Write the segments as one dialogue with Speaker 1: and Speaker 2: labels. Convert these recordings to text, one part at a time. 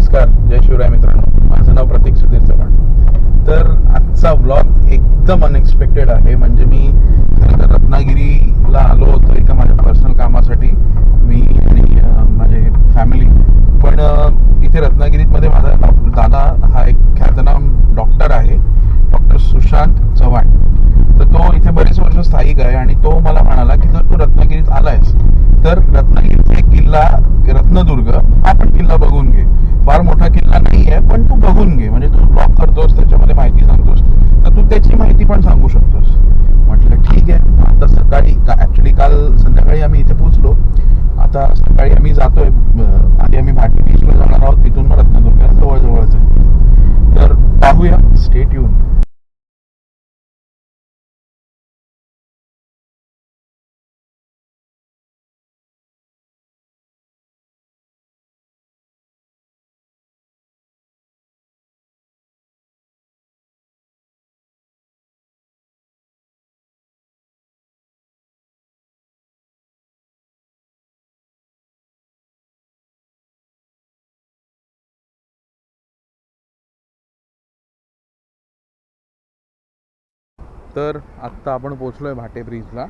Speaker 1: नमस्कार जय शिवराय मित्रांनो. माझं नाव प्रतीक सुधीर चव्हाण. तर आजचा ब्लॉग एकदम अनएक्सपेक्टेड आहे. म्हणजे मी खरं तर रत्नागिरीला आलो होतो एका माझ्या पर्सनल कामासाठी. मी आणि माझे फॅमिली पण इथे रत्नागिरीमध्ये माझा दादा हा एक ख्यातनाम डॉक्टर आहे. डॉक्टर सुशांत चव्हाण. तर तो इथे बरेच वर्ष स्थायिक आहे आणि तो मला म्हणाला की जर तू रत्नागिरीत आलायस तर रत्नागिरीचा एक किल्ला रत्नदुर्ग हा पण किल्ला बघून तर आत्ता आपण पोचलो आहे भाटे ब्रिजला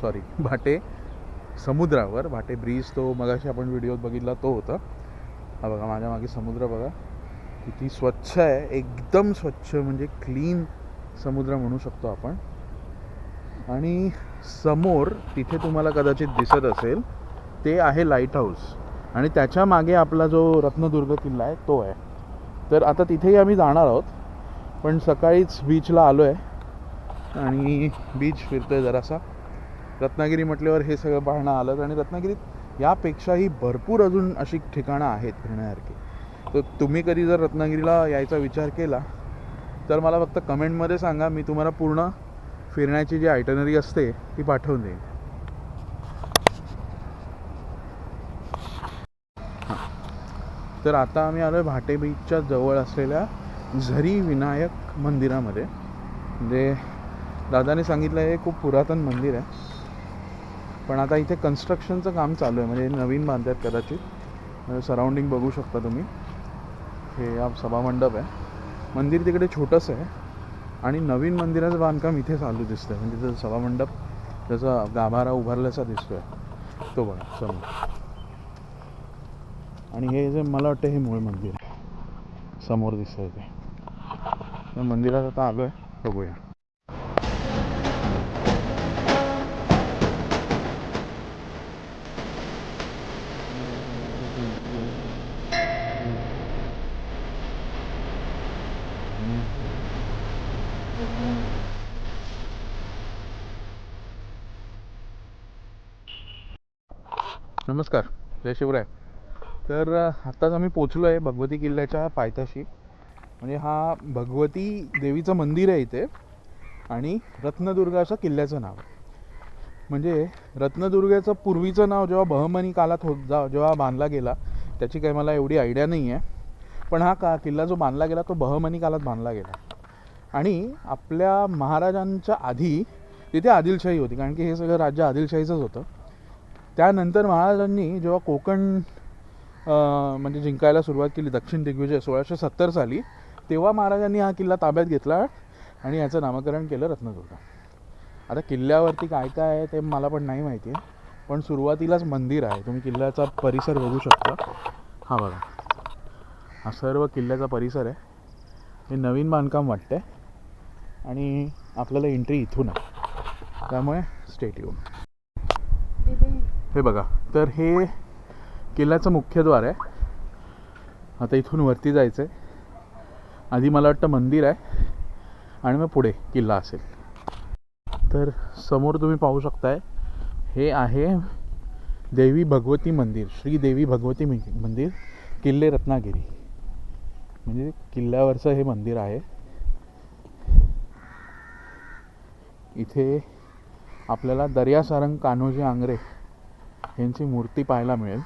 Speaker 1: सॉरी भाटे समुद्रावर. भाटे ब्रिज तो मगाशी आपण व्हिडिओत बघितला तो होता. हा बघा माझ्या मागे समुद्र बघा. किती स्वच्छ आहे. एकदम स्वच्छ म्हणजे क्लीन समुद्र म्हणू शकतो आपण. आणि समोर तिथे तुम्हाला कदाचित दिसत असेल ते आहे लाइट हाऊस आणि त्याच्यामागे आपला जो रत्नदुर्ग किल्ला आहे तो आहे. तर आता तिथेही आम्ही जाणार आहोत. पण सकाळीच बीचला आलो आहे आणि बीच फिरतोय जरासा. रत्नागिरी म्हटल्यावर हे सगळं पाहणं आलं आणि रत्नागिरीत यापेक्षाही भरपूर अजून अशी ठिकाणं आहेत फिरण्यासारखी. तर तुम्ही कधी जर रत्नागिरीला यायचा विचार केला तर मला फक्त कमेंटमध्ये सांगा मी तुम्हाला पूर्ण फिरण्याची जी आयटनरी असते ती पाठवून देईन. तर आता आम्ही आलो आहे भाटे बीचच्या जवळ असलेल्या झरी विनायक मंदिरामध्ये. म्हणजे दादाने सांगितलं हे खूप पुरातन मंदिर आहे. पण आता इथे कन्स्ट्रक्शनचं काम चालू आहे म्हणजे नवीन बांधतात कदाचित. म्हणजे सराउंडिंग बघू शकता तुम्ही. हे हा सभामंडप आहे. मंदिर तिकडे छोटंसं आहे. आणि नवीन मंदिराचं बांधकाम इथे चालू दिसतं आहे म्हणजे जसं सभामंडप जसा गाभारा उभारल्याचा दिसतो आहे तो बघा समोर. आणि हे जे मला वाटतं हे मूळ मंदिर आहे. समोर दिसतंय ते. मंदिरात आता आलो आहे बघूया. नमस्कार जय शिवराय. तर आत्ताच आम्ही पोचलो आहे भगवती किल्ल्याच्या पायथ्याशी. म्हणजे हा भगवती देवीचं मंदिर आहे इथे आणि रत्नदुर्ग असं किल्ल्याचं नाव म्हणजे रत्नदुर्गाचं पूर्वीचं नाव जेव्हा बहमनी कालात होत जा जेव्हा बांधला गेला त्याची काही मला एवढी आयडिया नाही आहे पण हा का किल्ला जो बांधला गेला तो बहमनी कालात बांधला गेला. आणि आपल्या महाराजांच्या आधी तिथे आदिलशाही होती कारण की हे सगळं राज्य आदिलशाहीचंच होतं. त्यानंतर महाराजांनी जेव्हा कोकण म्हणजे जिंकायला सुरुवात केली दक्षिण दिग्विजय सोळाशे सत्तर साली तेव्हा महाराजांनी हा किल्ला ताब्यात घेतला आणि याचं नामकरण केलं रत्नदुर्ग. आता किल्ल्यावरती काय काय आहे ते मला पण नाही माहिती आहे पण सुरुवातीलाच मंदिर आहे. तुम्ही किल्ल्याचा परिसर बघू शकता. हा बघा. हा सर्व किल्ल्याचा परिसर आहे. हे नवीन बांधकाम वाटतंय आणि आपल्याला एंट्री इथून आहे. त्यामुळे स्टेट येऊन हे बघा तर हे किल्ल्याचं मुख्यद्वार आहे. आता इथून वरती जायचं आहे आधी मला वाटतं मंदिर आहे आणि मग पुढे किल्ला असेल. तर समोर तुम्ही पाहू शकताय हे आहे देवी भगवती मंदिर श्री देवी भगवती मंदिर किल्ले रत्नागिरी. म्हणजे किल्ल्यावरचं हे मंदिर आहे. इथे आपल्याला दर्यासारंग कान्होजी आंग्रे यांची मूर्ती पाहायला मिळेल.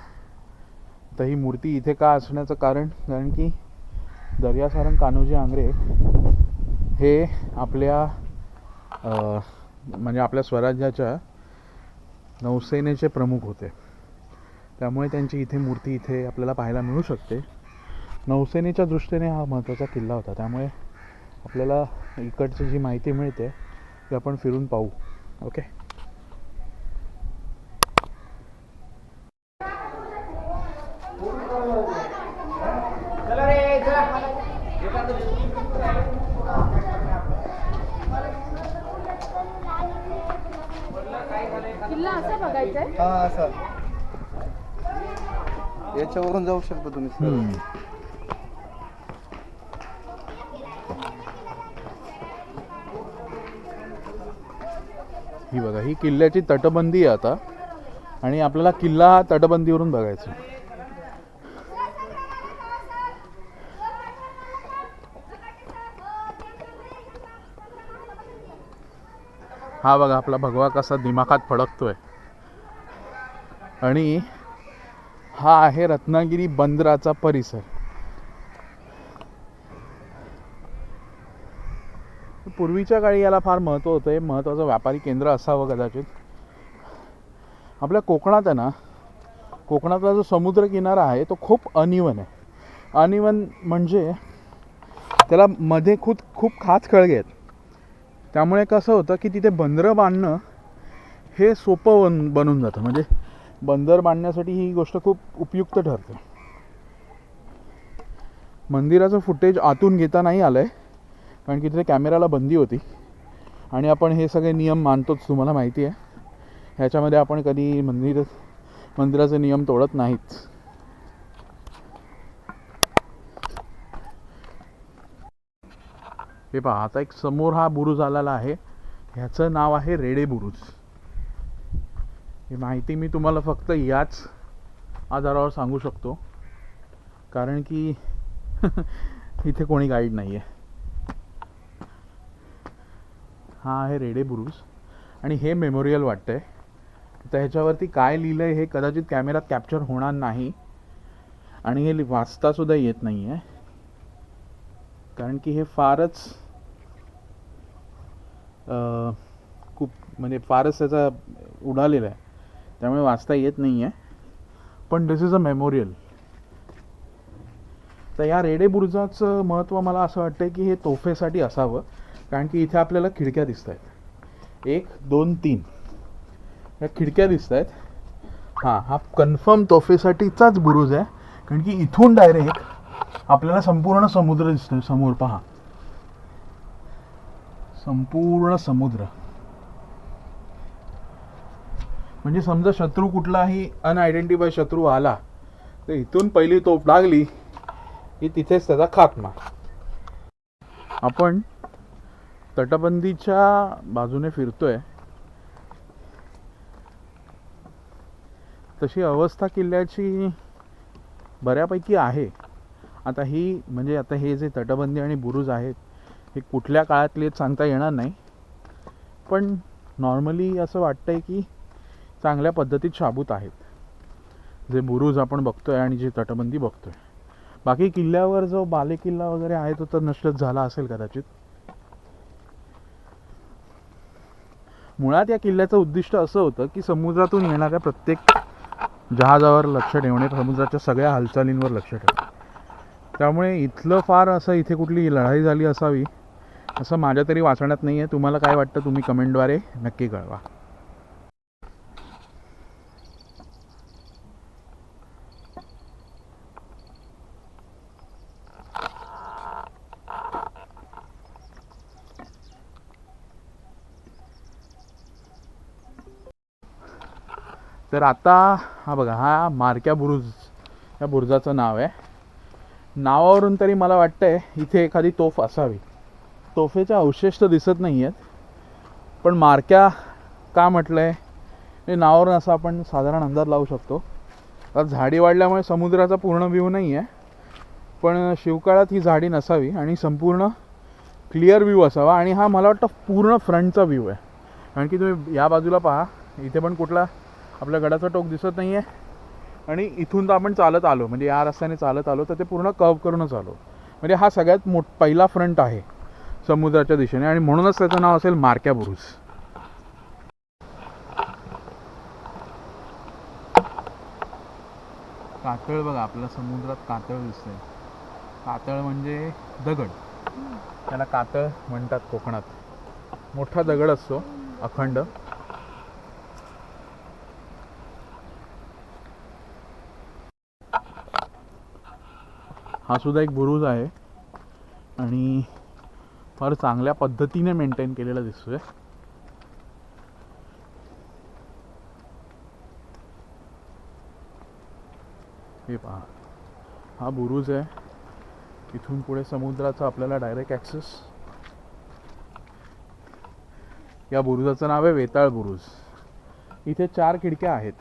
Speaker 1: तर ही मूर्ती इथे का असण्याचं कारण कारण की दर्यासारंग कान्होजी आंग्रे हे आपल्या म्हणजे आपल्या स्वराज्याच्या नौसेनेचे प्रमुख होते. त्यामुळे त्यांची इथे मूर्ती इथे आपल्याला पाहायला मिळू शकते. नौसेनेच्या दृष्टीने हा महत्त्वाचा किल्ला होता. त्यामुळे आपल्याला इकडची जी माहिती मिळते ती आपण फिरून पाहू. ओके?
Speaker 2: याच्यावरून जाऊ शकता तुम्ही सर
Speaker 1: हम्म. ही बघा ही किल्ल्याची तटबंदी आहे आता आणि आपल्याला किल्ला हा तटबंदीवरून बघायचा आहे. हा बघा आपला भगवा कसा दिमाखात फडकतोय आणि हा आहे रत्नागिरी बंदराचा परिसर. पूर्वीच्या काळी याला फार महत्त्व होतं. हे महत्त्वाचं व्यापारी केंद्र असावं कदाचित. आपल्या कोकणात आहे ना कोकणातला जो समुद्र किनारा आहे तो खूप अनिवन आहे. अनिवन म्हणजे त्याला मध्ये खूप खूप खाच खळगे आहेत. त्यामुळे कसं होतं की तिथे बंदरं बांधणं हे सोपं बन बनून जातं. म्हणजे बंदर बांधण्यासाठी ही गोष्ट खूप उपयुक्त ठरते. मंदिराचं फुटेज आतून घेता नाही आलं आहे कारण की तिथे कॅमेराला बंदी होती. आणि आपण हे सगळे नियम मानतोच तुम्हाला माहिती आहे. ह्याच्यामध्ये आपण कधी मंदिर मंदिराचे नियम तोडत नाहीत. हे पहा आता एक समोर हा बुरुज आलेला आहे. ह्याचं नाव आहे रेडे बुरुज. ही माहिती मी तुम्हाला फक्त याच आधारावर सांगू शकतो. कारण की इथे कोणी गाईड नाही आहे हा आहे रेडे बुरुज. आणि हे मेमोरियल वाटतंय. तर ह्याच्यावरती काय लिहिलं आहे हे कदाचित कॅमेरात कॅप्चर होणार नाही. आणि हे लि- वाचतासुद्धा येत नाही आहे कारण की हे फारच खूप म्हणजे फारच त्याचा उडालेला आहे. त्यामुळे वाचता येत नाही आहे पण दिस इज अ मेमोरियल तर या रेडे बुरुजाचं महत्त्व मला असं वाटतं की हे तोफेसाठी असावं कारण की इथे आपल्याला खिडक्या दिसत आहेत एक दोन तीन. या खिडक्या दिसत आहेत हां हा कन्फर्म तोफेसाठीचाच बुरुज आहे कारण की इथून डायरेक्ट आपल्याला संपूर्ण समुद्र दिसतोय. समोर पहा. संपूर्ण समुद्र. म्हणजे समजा शत्रू कुठलाही अनआयडेंटिफाय शत्रू आला तर इथून पहिली तोफ लागली की तिथेच त्याचा खात्मा. आपण तटबंदीच्या बाजूने फिरतोय. तशी अवस्था किल्ल्याची बऱ्यापैकी आहे. आता ही म्हणजे आता हे जे तटबंदी आणि बुरुज आहेत हे कुठल्या काळातले सांगता येणार नाही. पण नॉर्मली असं वाटतंय की चांगल्या पद्धतीत शाबूत आहेत. जे बुरुज आपण बघतोय आणि जी तटबंदी बघतोय. बाकी किल्ल्यावर जो बाले किल्ला वगैरे आहे तो तर नष्टच झाला असेल कदाचित. मुळात या किल्ल्याचं उद्दिष्ट असं होतं की समुद्रातून येणाऱ्या प्रत्येक जहाजावर लक्ष ठेवणे समुद्राच्या सगळ्या हालचालींवर लक्ष ठेवणे. त्यामुळे इथलं फार असं इथे कुठली लढाई झाली असावी असं माझ्या तरी वाचण्यात नाही आहे तुम्हाला काय वाटतं तुम्ही कमेंटद्वारे नक्की कळवा. तर आता हा बघा हा मारक्या बुरुज या बुरुजाचं नाव आहे. नावावरून तरी मला वाटतं आहे इथे एखादी तोफ असावी. तोफेचे अवशेष तर दिसत नाही आहेत पण मारक्या का म्हटलं आहे हे नावावरून असं आपण साधारण अंदाज लावू शकतो. आता झाडी वाढल्यामुळे समुद्राचा पूर्ण व्ह्यू नाही आहे पण शिवकाळात ही झाडी नसावी आणि संपूर्ण क्लिअर व्ह्यू असावा. आणि हा मला वाटतं पूर्ण फ्रंटचा व्ह्यू आहे. कारण की तुम्ही या बाजूला पहा इथे पण कुठला आपल्या गडाचा टोक दिसत नाही आहे आणि इथून तर आपण चालत आलो. म्हणजे या रस्त्याने चालत आलो तर ते पूर्ण कव्ह करूनच आलो. म्हणजे हा सगळ्यात मोठ पहिला फ्रंट आहे समुद्राच्या दिशेने. आणि म्हणूनच त्याचं नाव असेल मारक्या बुरुज. कातळ बघा आपल्या समुद्रात कातळ दिसतंय. कातळ म्हणजे दगड. त्याला कातळ म्हणतात कोकणात. मोठा दगड असतो अखंड. हा सुद्धा एक बुरुज आहे. आणि फार चांगल्या पद्धतीने मेंटेन केलेला दिसतोय. हे पहा. हा बुरुज आहे. इथून पुढे समुद्राचा आपल्याला डायरेक्ट ॲक्सेस या बुरुजाचं नाव आहे वेताळ बुरुज. इथे चार खिडक्या आहेत.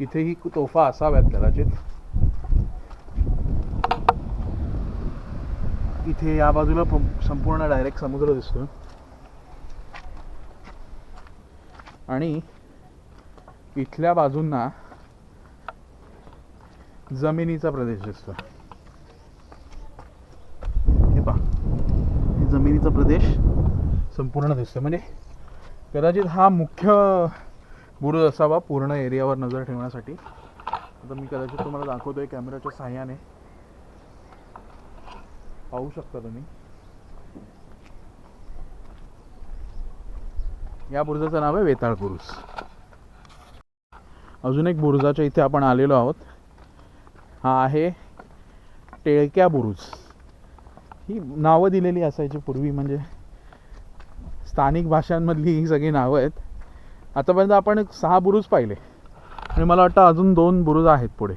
Speaker 1: इथेही तोफा असाव्यात कदाचित. इथे या बाजूला संपूर्ण डायरेक्ट समुद्र दिसतो आणि इथल्या बाजूंना जमिनीचा प्रदेश दिसतो हे पहा. जमिनीचा प्रदेश संपूर्ण दिसतो म्हणजे कदाचित हा मुख्य बुरुज असावा पूर्ण एरियावर नजर ठेवण्यासाठी. आता मी कदाचित तुम्हाला दाखवतोय कॅमेराच्या साह्याने पाहू शकता तुम्ही. या बुरुजाचं नाव आहे वेताळ बुरुज. अजून एक बुरुजाच्या इथे आपण आलेलो आहोत. हा आहे टेळक्या बुरुज. ही नावं दिलेली असायची पूर्वी म्हणजे स्थानिक भाषांमधली ही सगळी नावं आहेत. आतापर्यंत आपण एक सहा बुरुज पाहिले. आणि मला वाटतं अजून दोन बुरुज आहेत पुढे.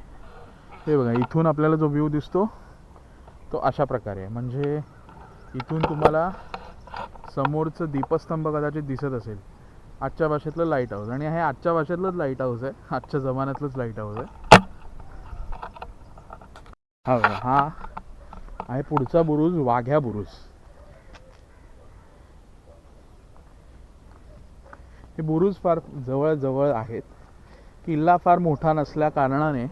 Speaker 1: हे बघा इथून आपल्याला जो व्ह्यू दिसतो तो अशा प्रकारे आहे. म्हणजे इथून तुम्हाला समोरचं दीपस्तंभ कदाचित दिसत असेल. आजच्या भाषेतलं लाइट हाऊस आणि हे आजच्या भाषेतलंच लाइट हाऊस आहे. आजच्या जमान्यातलंच लाइट हाऊस आहे. हा हा आहे पुढचा बुरुज वाघ्या बुरुज. हे बुरुज फार जवळजवळ आहेत. किल्ला फार मोठा नसल्या कारणाने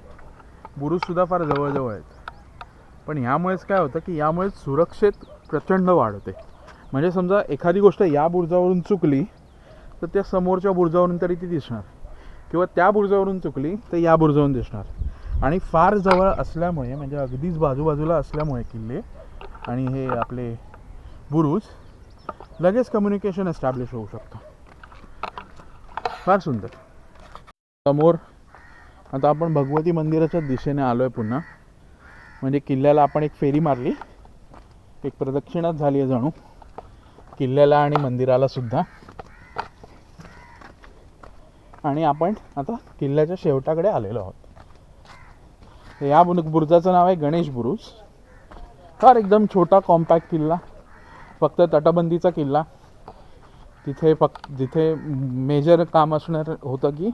Speaker 1: बुरुजसुद्धा फार जवळजवळ आहेत. पण ह्यामुळेच काय होतं की यामुळे सुरक्षेत प्रचंड वाढ होते. म्हणजे समजा एखादी गोष्ट या बुर्जावरून चुकली तर त्या समोरच्या बुर्जावरून तरी ती दिसणार. किंवा त्या बुर्जावरून चुकली तर या बुर्जावरून दिसणार. आणि फार जवळ असल्यामुळे म्हणजे अगदीच बाजूबाजूला असल्यामुळे किल्ले आणि हे आपले बुरुज लगेच कम्युनिकेशन एस्टॅब्लिश होऊ शकतं. फार सुंदर. समोर आता आपण भगवती मंदिराच्या दिशेने आलो आहे पुन्हा. म्हणजे किल्ल्याला आपण एक फेरी मारली. एक प्रदक्षिणाच झाली आहे जणू. किल्ल्याला आणि मंदिराला सुद्धा. आणि आपण आता किल्ल्याच्या शेवटाकडे आलेलो आहोत. या बुरुजाचं नाव आहे गणेश बुरुज. फार एकदम छोटा कॉम्पॅक्ट किल्ला. फक्त तटबंदीचा किल्ला. तिथे फक्त जिथे मेजर काम असणार होतं की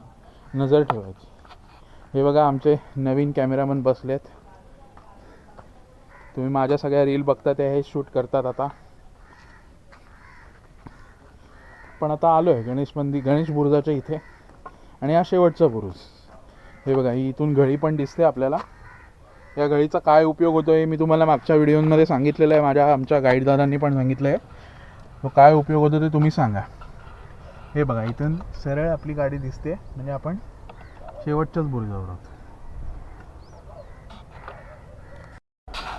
Speaker 1: नजर ठेवायची. हे बघा आमचे नवीन कॅमेरामन बसलेत. तुम्ही माझ्या सगळ्या रील बघता ते हे शूट करतात आता. पण आता आलो आहे गणेश मंदिर गणेश बुरुजाच्या इथे. आणि हा शेवटचा बुरुज. हे बघा ही इथून घळी पण दिसते आपल्याला. या घळीचा काय उपयोग होतो हे मी तुम्हाला मागच्या व्हिडिओमध्ये सांगितलेलं आहे. माझ्या आमच्या गाईड दादांनी पण सांगितलं आहे तो काय उपयोग होतो ते तुम्ही सांगा. हे बघा इथून सरळ आपली गाडी दिसते. म्हणजे आपण शेवटच्याच बुरुजावर आहोत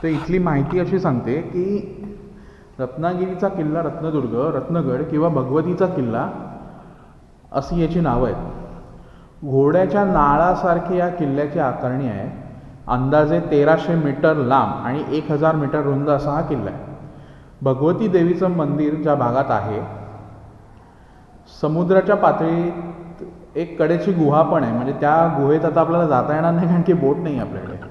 Speaker 1: तर इथली माहिती अशी सांगते की रत्नागिरीचा किल्ला रत्नदुर्ग रत्नगड किंवा भगवतीचा किल्ला अशी याची नावं आहेत. घोड्याच्या नाळासारखी या किल्ल्याची आकारणी आहे. अंदाजे तेराशे मीटर लांब आणि एक हजार मीटर रुंद असा हा किल्ला आहे. भगवती देवीचं मंदिर ज्या भागात आहे समुद्राच्या पातळीत एक कडेची गुहा पण आहे. म्हणजे त्या गुहेत आता आपल्याला जाता येणार नाही कारण की बोट नाही आपल्याकडे.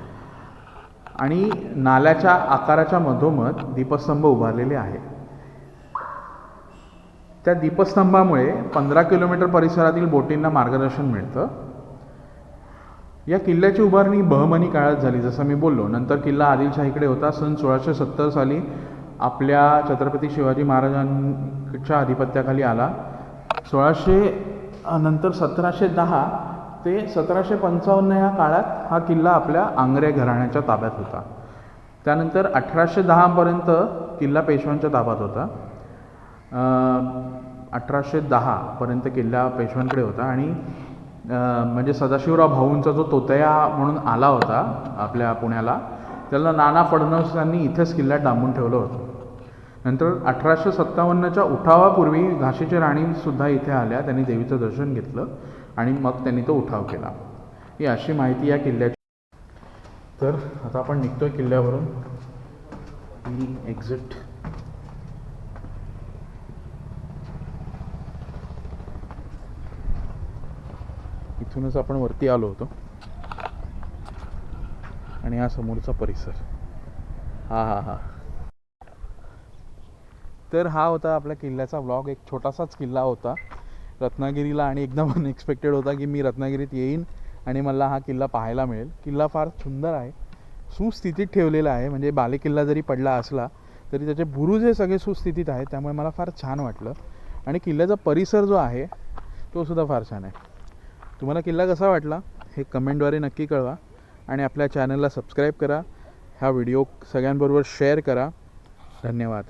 Speaker 1: आणि नाल्याच्या आकाराच्या मधोमध दीपस्तंभ उभारलेले आहे. त्या दीपस्तंभामुळे पंधरा किलोमीटर परिसरातील बोटींना मार्गदर्शन मिळतं. या किल्ल्याची उभारणी बहमनी काळात झाली जसं मी बोललो. नंतर किल्ला आदिलशाहीकडे होता. सन सोळाशे सत्तर साली आपल्या छत्रपती शिवाजी महाराजांच्या अधिपत्याखाली आला. सोळाशे नंतर सतराशे दहा ते सतराशे पंचावन्न या काळात हा किल्ला आपल्या आंग्रे घराण्याच्या ताब्यात होता. त्यानंतर अठराशे दहापर्यंत किल्ला पेशव्यांच्या ताब्यात होता. अठराशे दहापर्यंत किल्ला पेशव्यांकडे होता आणि म्हणजे सदाशिवराव भाऊंचा जो तोतया म्हणून आला होता आपल्या पुण्याला त्याला नाना फडणवीसांनी इथेच किल्ल्यात डांबून ठेवलं होतं. नंतर अठराशे सत्तावन्नच्या उठावापूर्वी झाशीची राणीसुद्धा इथे आल्या त्यांनी देवीचं दर्शन घेतलं. आणि मग त्यांनी तो उठाव केला. ही अशी माहिती या किल्ल्याची तर आता आपण निघतोय किल्ल्यावरून. ही एक्झिट इथूनच आपण वरती आलो होतो. आणि हा समोरचा परिसर. हा हा हा. तर हा होता आपल्या किल्ल्याचा ब्लॉग एक छोटासाच किल्ला होता. रत्नागिरीला आणि एकदम अनएक्सपेक्टेड होता की मी रत्नागिरीत येईन आणि मला हा किल्ला पाहायला मिळेल. किल्ला फार सुंदर आहे. सुस्थितीत ठेवलेला आहे. म्हणजे बालेकिल्ला जरी पडला असला तरी त्याचे बुरुज हे सगळे सुस्थितीत आहेत. त्यामुळे मला फार छान वाटलं. आणि किल्ल्याचा परिसर जो आहे तो सुद्धा फार छान आहे. तुम्हाला किल्ला कसा वाटला? हे कमेंटद्वारे नक्की कळवा. आणि आपल्या चॅनलला सबस्क्राईब करा. हा व्हिडिओ सगळ्यांबरोबर शेअर करा. धन्यवाद.